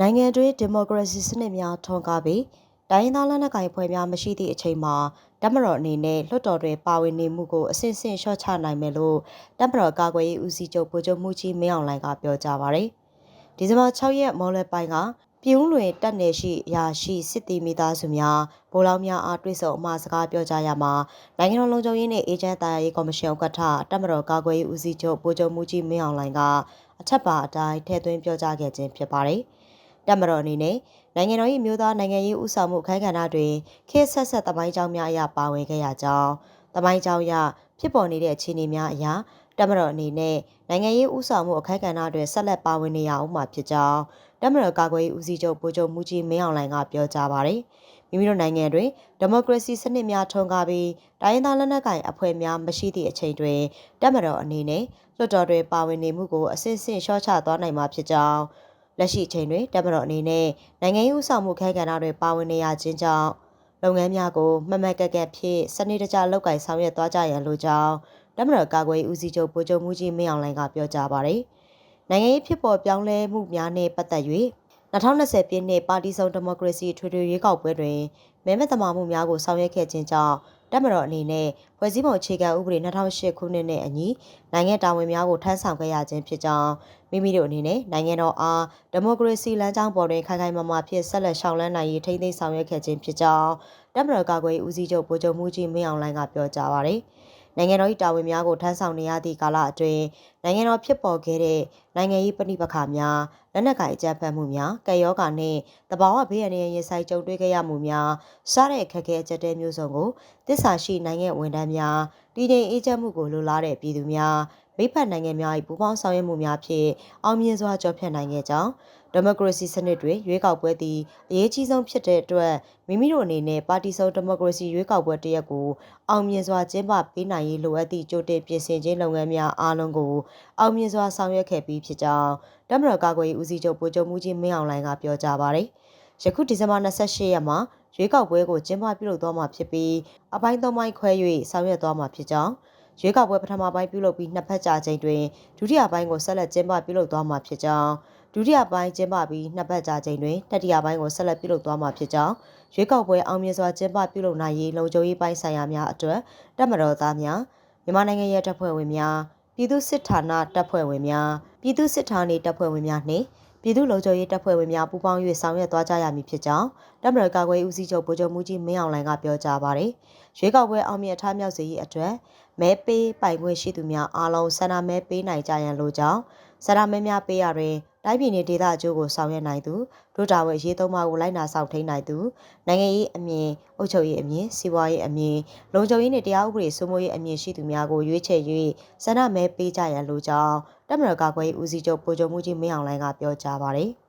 နိုင်ငံတွင်းဒီမိုကရေစီစနစ်များထွန်းကားပြီးတိုင်းရင်းသားလက်နက်ကိုင်ဖွဲ့များမရှိသည့်အချိန်မှာတမတော်အနေနဲ့လွှတ်တော်တွင်ပါဝင်နေမှုကိုအစဉ်စဉ်လျှော့ချနိုင်မယ်လို့တမတော်ကာကွယ်ရေးဦးစီးချုပ်ဗိုလ်ချုပ်မှုကြီးမင်းအောင်လှိုင်ကပြောကြားပါတယ်။ဒီဇင်ဘာ6ရက်မော်လယ်ပိုင်းကပြည်ဦးလွင်တက်နယ်ရှိရာရှိစစ်တီမိသားစုများဗိုလ်လောင်းများအားတွေ့ဆုံအမှာစကားပြောကြားရမှာနိုင်ငံတော်လုံခြုံရေးနှင့်အေဂျင့်တာယာရေးကော်မရှင်ဥက္ကဋ္ဌတမတော်ကာကွယ်ရေးဦးစီးချုပ်ဗိုလ်ချုပ်မှုကြီးမင်းအောင်လှိုင်ကအထက်ပါအတိုင်းထည့်သွင်းပြောကြားခဲ့ခြင်းဖြစ်ပါတယ်။ တက်မတော်အနေနဲ့နိုင်ငံတော်၏မျိုးသားနိုင်ငံရေးဥဆောင်မှုခိုင်ခန္ဓာတွင်ခေတ်ဆက်ဆက်တမိုင်းကြောင်းများအရပါဝင်ခဲ့ရကြောင်းတမိုင်းကြောင်းအရဖြစ်ပေါ်နေတဲ့အခြေအနေများအရတက်မတော်အနေနဲ့နိုင်ငံရေးဥဆောင်မှုအခိုင်ခန္ဓာတွင်ဆက်လက်ပါဝင်နေရအောင်မှာဖြစ်ကြောင်းတက်မတော်ကာကွယ်ရေးဦးစီးချုပ်ဗိုလ်ချုပ်မှုကြီးမင်းအောင်လှိုင်ကပြောကြားပါတယ်မိမိတို့နိုင်ငံတွင်ဒီမိုကရေစီစနစ်များထွန်းကားပြီးတိုင်းရင်းသားလက်နက်ကိုင်အဖွဲ့များမရှိသည့်အချိန်တွင်တက်မတော်အနေနဲ့လွှတ်တော်တွင်ပါဝင်နေမှုကိုအစစ်အစစ်လျှော့ချသွားနိုင်မှာဖြစ်ကြောင်း လက်ရှိအချိန်တွင်တပ်မတော်အနေနဲ့နိုင်ငံရေးဥဆောင်မှုခဲကဏ္ဍတွေပါဝင်နေရခြင်းကြောင့်လုပ်ငန်းများကိုမမက်ကက်ကက်ဖြစ်စနစ်တကျလုပ်ကိုင်ဆောင်ရွက်သွားကြရန်လိုကြောင်းတပ်မတော်ကာကွယ်ဦးစီးချုပ်ဗိုလ်ချုပ်မှုကြီးမင်းအောင်လှိုင်ကပြောကြားပါတယ်။နိုင်ငံရေးဖြစ်ပေါ်ပြောင်းလဲမှုများနဲ့ပတ်သက်၍2020ပြည့်နှစ်ပါတီစုံဒီမိုကရေစီထွေထွေရွေးကောက်ပွဲတွင် မဲမသမာမှုများကိုဆောင်ရွက်ခဲ့ခြင်းကြောင့်တပ်မတော်အနေနဲ့ဖွဲ့စည်းပုံအခြေခံဥပဒေ2008ခုနှစ်နဲ့အညီနိုင်ငံတာဝန်များကိုထမ်းဆောင်ခဲ့ရခြင်းဖြစ်ကြောင်းမိမိတို့အနေနဲ့နိုင်ငံတော်အားဒီမိုကရေစီလမ်းကြောင်းပေါ်တွင်ခိုင်ခိုင်မာမာဖြစ်ဆက်လက်ရှောင်လန်းနိုင်ရေးထိန်းသိမ်းဆောင်ရွက်ခဲ့ခြင်းဖြစ်ကြောင်းတပ်မတော်ကာကွယ်ဦးစီးချုပ်ဗိုလ်ချုပ်မှုကြီးမင်းအောင်လှိုင်ကပြောကြားပါရယ် နိုင်ငံတော်၏တာဝန်များကိုထမ်းဆောင်နေရသည့်ကာလအတွင်းနိုင်ငံတော်ဖြစ်ပေါ်ခဲ့တဲ့နိုင်ငံရေးပဋိပက္ခများလက်နက်ကိုင်အကြမ်းဖက်မှုများကရောဂါနှင့်တဘာဝဘေးအန္တရာယ်ရင်ဆိုင်ကြုံတွေ့ခဲ့ရမှုများစတဲ့အခက်အခဲအကျက်တဲမျိုးစုံကိုတစ္ဆာရှိနိုင်ငံဝန်ထမ်းများတည်ငြိမ်အေးချမ်းမှုကိုလိုလားတဲ့ပြည်သူများ မိဖက်နိုင်ငံများ၏ပူးပေါင်းဆောင်ရွက်မှုများဖြင့်အောင်မြင်စွာကျော်ဖြတ်နိုင်ခဲ့ကြောင်းဒီမိုကရေစီစနစ်တွင်ရွေးကောက်ပွဲသည်အရေးကြီးဆုံးဖြစ်တဲ့အတွက်မိမိတို့အနေနဲ့ပါတီစုံဒီမိုကရေစီရွေးကောက်ပွဲတရက်ကိုအောင်မြင်စွာကျင်းပပေးနိုင်ရေးလိုအပ်သည့်ကြိုတင်ပြင်ဆင်ခြင်းလုပ်ငန်းများအားလုံးကိုအောင်မြင်စွာဆောင်ရွက်ခဲ့ပြီးဖြစ်ကြောင်းတမတော်ကာကွယ်ရေးဦးစီးချုပ်ဗိုလ်ချုပ်မှုကြီးမင်းအောင်လှိုင်ကပြောကြားပါတယ်။ယခုဒီဇင်ဘာ28ရက်မှာရွေးကောက်ပွဲကိုကျင်းပပြုလုပ်သွားမှာဖြစ်ပြီးအပိုင်း၃ပိုင်းခွဲ၍ဆောင်ရွက်သွားမှာဖြစ်ကြောင်း ရွေးကောက်ပွဲပထမပိုင်းပြုလုပ်ပြီးနှစ်ဖက်ကြာချိန်တွင်ဒုတိယပိုင်းကိုဆက်လက်ကျင်းပပြုလုပ်သွားမှာဖြစ်ကြောင်းဒုတိယပိုင်းကျင်းပပြီးနှစ်ပတ်ကြာချိန်တွင်တတိယပိုင်းကိုဆက်လက်ပြုလုပ်သွားမှာဖြစ်ကြောင်းရွေးကောက်ပွဲအောင်မြင်စွာကျင်းပပြုလုပ်နိုင်ရေးလုံခြုံရေးပိုင်းဆိုင်ရာများအတွက်တပ်မတော်သားများမြန်မာနိုင်ငံရဲတပ်ဖွဲ့ဝင်များပြည်သူစစ်ဌာနတပ်ဖွဲ့ဝင်များပြည်သူစစ်ဌာနတပ်ဖွဲ့ဝင်များနှင့် ပြည်သူ့လုံခြုံရေးတပ်ဖွဲ့ဝင်များပူးပေါင်း၍ဆောင်ရွက်သွားကြရမည်ဖြစ်ကြောင်းတပ်မတော်ကာကွယ်ဦးစီးချုပ်ဗိုလ်ချုပ်မှုကြီးမင်းအောင်လှိုင်ကပြောကြားပါတယ်။ရွေးကောက်ပွဲအောင်မြင်ထားမြောက်စေရေးအတွက်မဲပေးပိုင်ခွင့်ရှိသူများအားလုံးဆန္ဒမဲပေးနိုင်ကြရန်လိုကြောင်းဆန္ဒမဲများပေးရတွင်တိုင်းပြည်နယ်ဒေသအကျိုးကိုဆောင်ရွက်နိုင်သူဒုတာဝယ်ရေးသုံးပါးကိုလိုက်နာဆောင်ထိန်နိုင်သူနိုင်ငံရေးအမြင်အုပ်ချုပ်ရေးအမြင်စီးပွားရေးအမြင်လုံခြုံရေးနှင့်တရားဥပဒေစိုးမိုးရေးအမြင်ရှိသူများကိုရွေးချယ်၍ဆန္ဒမဲပေးကြရန်လိုကြောင်း တပ်မတော်ကာကွယ်ရေးဦးစီးချုပ်ဗိုလ်ချုပ်မှုကြီးမင်းအောင်လှိုင်ကပြောကြားပါတယ်။